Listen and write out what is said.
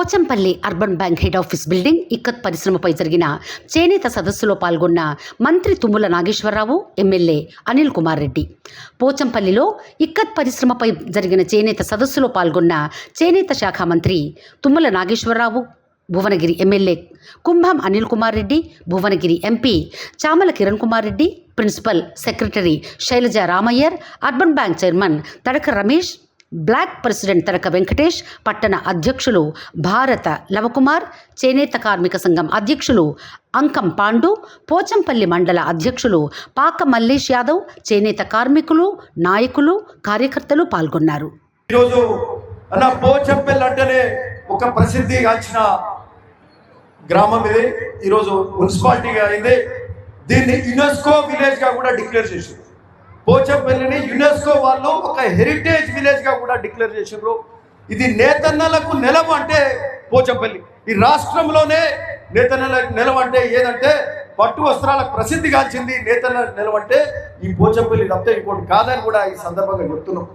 Pochampally urban bank head office building ikat పరిశ్రమపై జరిగిన చేనేత సదస్సులో పాల్గొన్న మంత్రి తుమ్ముల నాగేశ్వరరావు ఎమ్మెల్యే అనిల్ కుమార్ రెడ్డి. పోచంపల్లిలో ఇక్కత్ పరిశ్రమపై జరిగిన చేనేత సదస్సులో పాల్గొన్న చేనేత శాఖ మంత్రి Tummala Nageswara Rao Bhuvanagiri MLA Kumbham Anil Kumar Reddy Bhuvanagiri MP Chamala Kiran Kumar Reddy principal secretary Shailaja Ramaiyer urban bank chairman Tadaka Ramesh block president Tanaka Venkatesh పట్టణ అధ్యక్షులు భారత లవకుమార్ చేనేత కార్మిక సంఘం అధ్యక్షులు అంకం పాండు పోచంపల్లి మండల అధ్యక్షులు పాక మల్లేష్ యాదవ్ చేనేత కార్మికులు నాయకులు కార్యకర్తలు పాల్గొన్నారు. ఈరోజు అన్న పోచంపల్లి అంటేనే ఒక ప్రసిద్ధిగాంచిన గ్రామం ఇది. ఈరోజు మున్సిపాలిటీగా అయింది. దీన్ని యునెస్కో విలేజ్గా కూడా డిక్లేర్ చేసింది. పోచంపల్లిని యునెస్కో వాళ్ళు ఒక హెరిటేజ్ విలేజ్గా కూడా డిక్లేర్ చేసిండ్రు. ఇది నేతన్నలకు నెలం అంటే పోచంపల్లి ఈ రాష్ట్రంలోనే నేతన్నల నెలం అంటే ఏదంటే పట్టు వస్త్రాలకు ప్రసిద్ధిగాంచింది నేతన్న నెలం అంటే ఈ పోచంపల్లి తప్పితే ఇంకోటి కాదని కూడా ఈ సందర్భంగా చెప్తున్నాం.